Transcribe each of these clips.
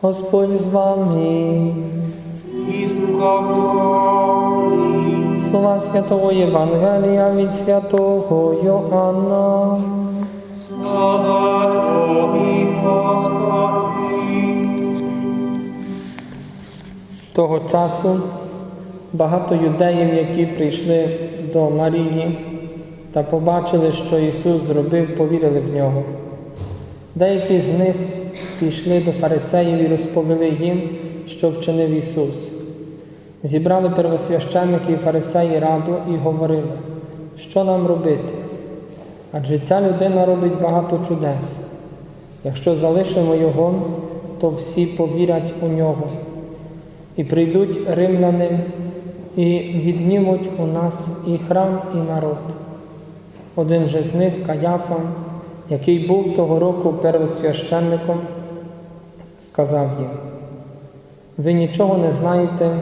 Господь з вами. і з духом Слова святого Євангелія від святого Йоанна. Слава Тобі, Господи. Того часу багато юдеїв, які прийшли до Марії та побачили, що Ісус зробив, повірили в нього. Деякі з них пішли до фарисеїв і розповіли їм, що вчинив Ісус. Зібрали первосвященники і фарисеї раду і говорили, що нам робити? Адже ця людина робить багато чудес. Якщо залишимо Його, то всі повірять у нього. І прийдуть римляни і віднімуть у нас і храм, і народ. Один же з них, Каяфа, який був того року первосвященником, сказав їм: ви нічого не знаєте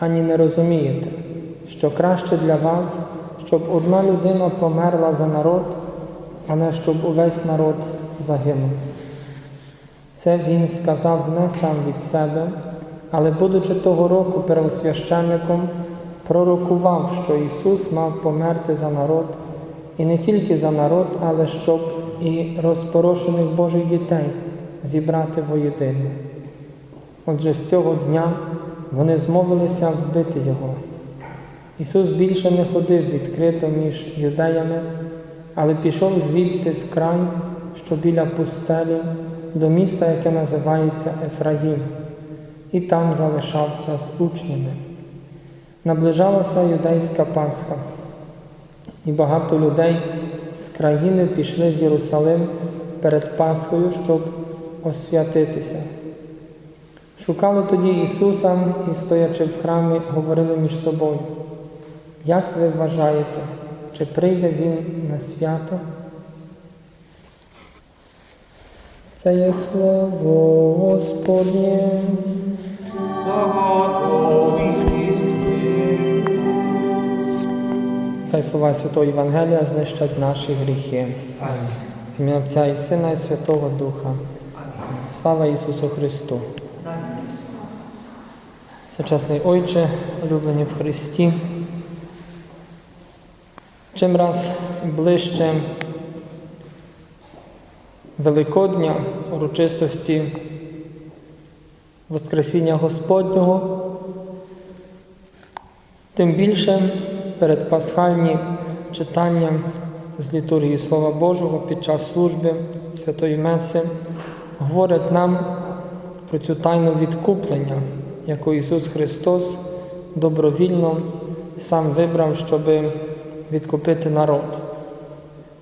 ані не розумієте, що краще для вас, щоб одна людина померла за народ, а не щоб увесь народ загинув. Це він сказав не сам від себе, але, будучи того року первосвященником, пророкував, що Ісус мав померти за народ, і не тільки за народ, але щоб і розпорошених Божих дітей зібрати воєдино. Отже, з цього дня вони змовилися вбити Його. Ісус більше не ходив відкрито між юдеями, але пішов звідти в край, що біля пустелі, до міста, яке називається Ефраїм, і там залишався з учнями. Наближалася юдейська Пасха, і багато людей з країни пішли в Єрусалим перед Пасхою, щоб освятитися. Шукали тоді Ісуса і, стоячи в храмі, говорили між собою. Як ви вважаєте, чи прийде Він на свято? Це є слово Господнє. Слава Тобі, Христе. Хай слова Святого Євангелія знищать наші гріхи. Амінь. Ім'я Отця і Сина і Святого Духа. Слава Ісусу Христу. Сучасний Отче, улюблені в Христі. Чим раз ближче Великодня урочистості Воскресіння Господнього, тим більше передпасхальні читання з літургії Слова Божого під час служби Святої Меси говорять нам про цю тайну відкуплення, яку Ісус Христос добровільно сам вибрав, щоб відкупити народ.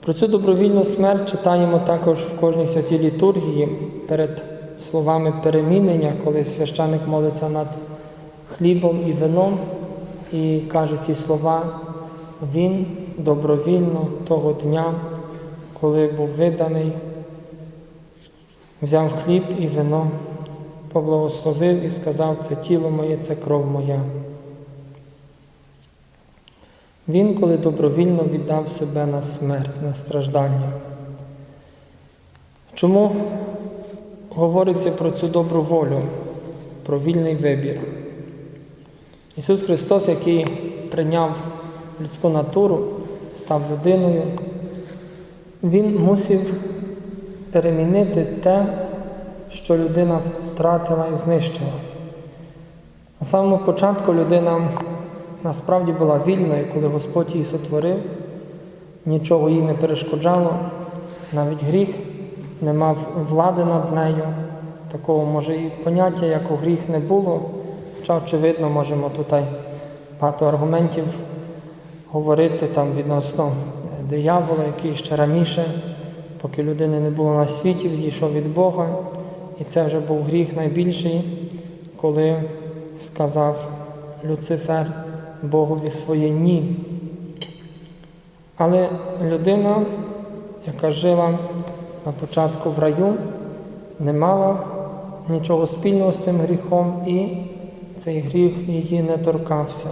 Про цю добровільну смерть читаємо також в кожній святій літургії перед словами перемінення, коли священик молиться над хлібом і вином і каже ці слова, Він добровільно того дня, коли був виданий, взяв хліб і вино, поблагословив і сказав, це тіло моє, це кров моя. Він, коли добровільно віддав себе на смерть, на страждання. Чому говориться про цю добру волю, про вільний вибір? Ісус Христос, який прийняв людську натуру, став людиною, Він мусив перемінити те, що людина втратила і знищила. На самому початку людина насправді була вільною, коли Господь її сотворив, нічого їй не перешкоджало, навіть гріх не мав влади над нею. Такого може і поняття, як у гріх не було. Хоча, очевидно, можемо тут багато аргументів говорити там відносно диявола, який ще раніше, поки людини не було на світі, відійшов від Бога. І це вже був гріх найбільший, коли сказав Люцифер Богові своє ні. Але людина, яка жила на початку в раю, не мала нічого спільного з цим гріхом, і цей гріх її не торкався.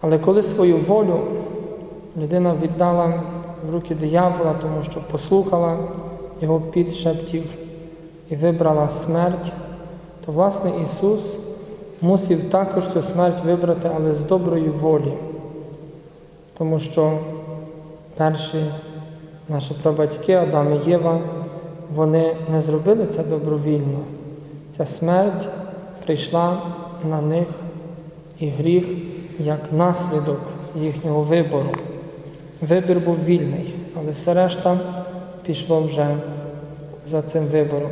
Але коли свою волю людина віддала в руки диявола, тому що послухала його підшептів, і вибрала смерть, то власне Ісус мусив також цю смерть вибрати, але з доброї волі. Тому що перші наші прабатьки, Адам і Єва, вони не зробили це добровільно. Ця смерть прийшла на них і гріх як наслідок їхнього вибору. Вибір був вільний, але все решта пішло вже за цим вибором.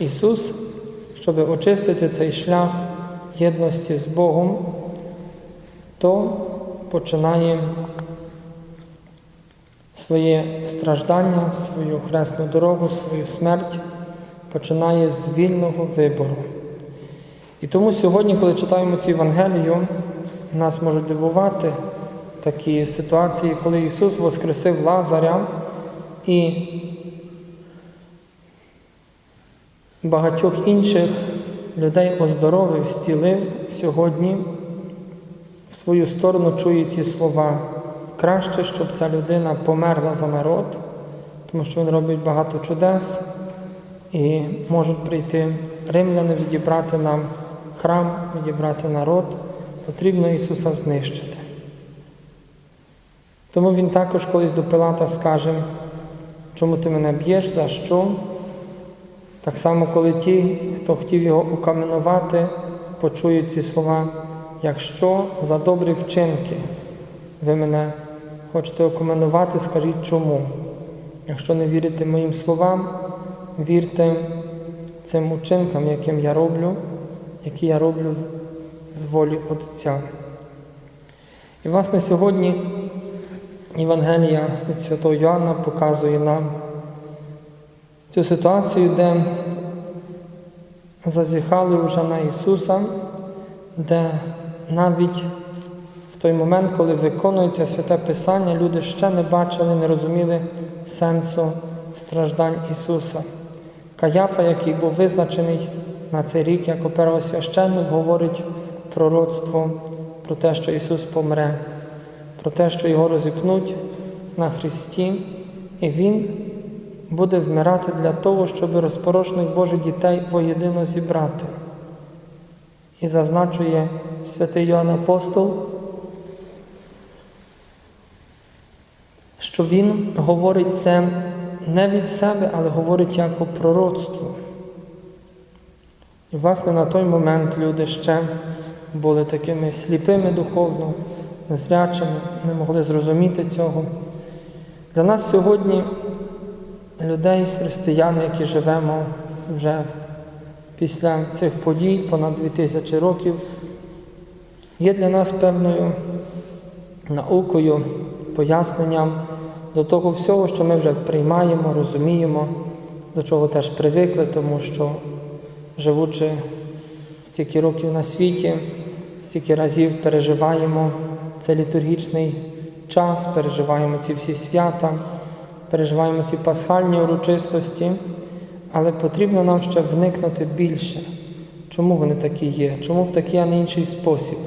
Ісус, щоб очистити цей шлях єдності з Богом, то починає своє страждання, свою хресну дорогу, свою смерть, починає з вільного вибору. І тому сьогодні, коли читаємо цю Євангелію, нас можуть дивувати такі ситуації, коли Ісус воскресив Лазаря і багатьох інших людей оздоровив, зцілив сьогодні в свою сторону чує ці слова. Краще, щоб ця людина померла за народ, тому що він робить багато чудес і можуть прийти римляни відібрати нам храм, відібрати народ, потрібно Ісуса знищити. Тому Він також колись до Пилата скаже, чому ти мене б'єш, за що? Так само, коли ті, хто хотів його укаменувати, почують ці слова, якщо за добрі вчинки ви мене хочете окаменувати, скажіть чому. Якщо не вірите моїм словам, вірте цим учинкам, яким я роблю, які я роблю з волі Отця. І, власне, сьогодні Євангелія від Святого Йоанна показує нам цю ситуацію, де зазіхали вже на Ісуса, де навіть в той момент, коли виконується святе Писання, люди ще не бачили, не розуміли сенсу страждань Ісуса. Каяфа, який був визначений на цей рік як первосвященник, говорить пророцтво про те, що Ісус помре, про те, що Його розіпнуть на Христі, і Він буде вмирати для того, щоб розпорошених Божих дітей воєдино зібрати. І зазначує святий Йоанн Апостол, що він говорить це не від себе, але говорить як о пророцтво. І, власне, на той момент люди ще були такими сліпими духовно, незрячими, не могли зрозуміти цього. Для нас сьогодні, людей, християн, які живемо вже після цих подій, понад 2000 років, є для нас певною наукою, поясненням до того всього, що ми вже приймаємо, розуміємо, до чого теж привикли, тому що, живучи стільки років на світі, стільки разів переживаємо цей літургічний час, переживаємо ці всі свята, переживаємо ці пасхальні урочистості, але потрібно нам ще вникнути більше, чому вони такі є, чому в такий, а не інший спосіб,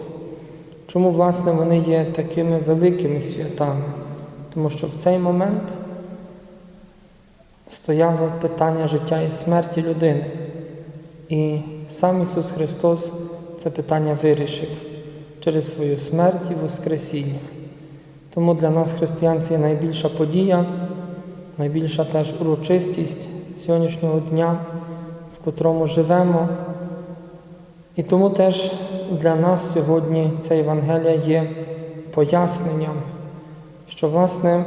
чому, власне, вони є такими великими святами. Тому що в цей момент стояло питання життя і смерті людини. І сам Ісус Христос це питання вирішив через свою смерть і Воскресіння. Тому для нас, християн, це найбільша подія, найбільша теж урочистість сьогоднішнього дня, в котрому живемо. І тому теж для нас сьогодні ця Євангелія є поясненням, що, власне,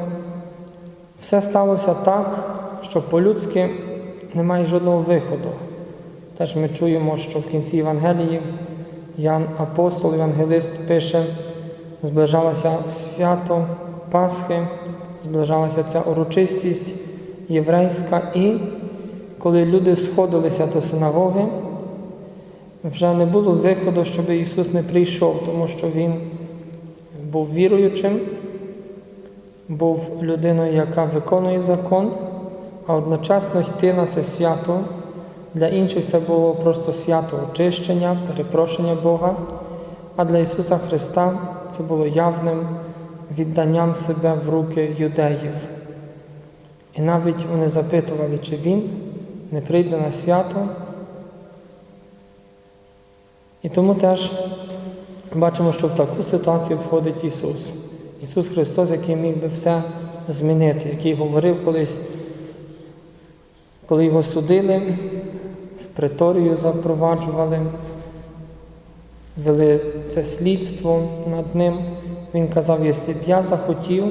все сталося так, що по-людськи немає жодного виходу. Теж ми чуємо, що в кінці Євангелії Ян Апостол, Євангелист пише, зближалося свято Пасхи, зближалася ця урочистість єврейська, і коли люди сходилися до синагоги, вже не було виходу, щоб Ісус не прийшов, тому що Він був віруючим, був людиною, яка виконує закон, а одночасно йти на це свято. Для інших це було просто свято очищення, перепрошення Бога, а для Ісуса Христа це було явним відданням себе в руки юдеїв. І навіть вони запитували, чи Він не прийде на свято. І тому теж бачимо, що в таку ситуацію входить Ісус. Ісус Христос, який міг би все змінити, який говорив колись, коли його судили, приторію запроваджували, вели це слідство над ним. Він казав, якщо б я захотів,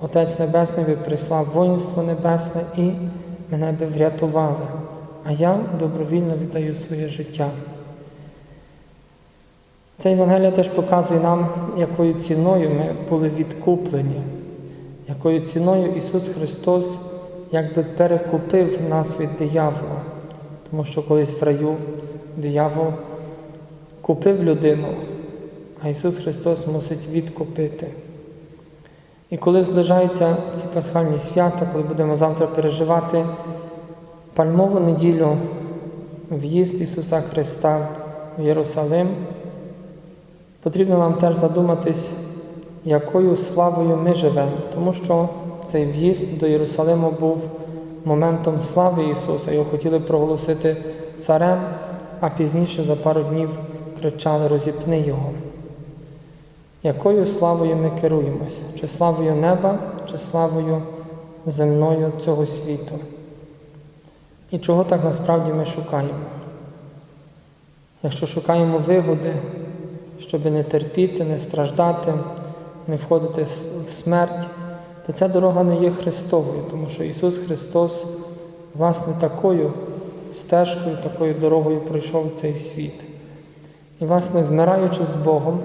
Отець Небесний би прислав воїнство небесне і мене би врятували, а я добровільно віддаю своє життя. Ця Євангелія теж показує нам, якою ціною ми були відкуплені, якою ціною Ісус Христос якби перекупив нас від диявола. Тому що колись в раю диявол купив людину, а Ісус Христос мусить відкупити. І коли зближаються ці пасхальні свята, коли будемо завтра переживати пальмову неділю, в'їзд Ісуса Христа в Єрусалим, потрібно нам теж задуматись, якою славою ми живемо, тому що цей в'їзд до Єрусалиму був моментом слави Ісуса. Його хотіли проголосити царем, а пізніше за пару днів кричали Розіпни Його. Якою славою ми керуємося? Чи славою неба, чи славою земною цього світу? І чого так насправді ми шукаємо? Якщо шукаємо вигоди, щоб не терпіти, не страждати, не входити в смерть, то ця дорога не є Христовою, тому що Ісус Христос, власне, такою стежкою, такою дорогою пройшов цей світ. І, власне, вмираючи з Богом,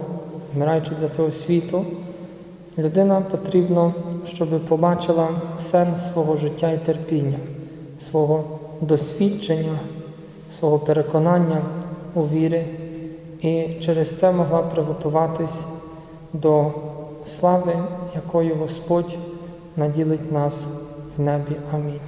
вмираючи для цього світу, людина потрібно, щоб побачила сенс свого життя і терпіння, свого досвідчення, свого переконання у вірі, і через це могла приготуватись до слави, якою Господь наділить нас в небі. Амінь.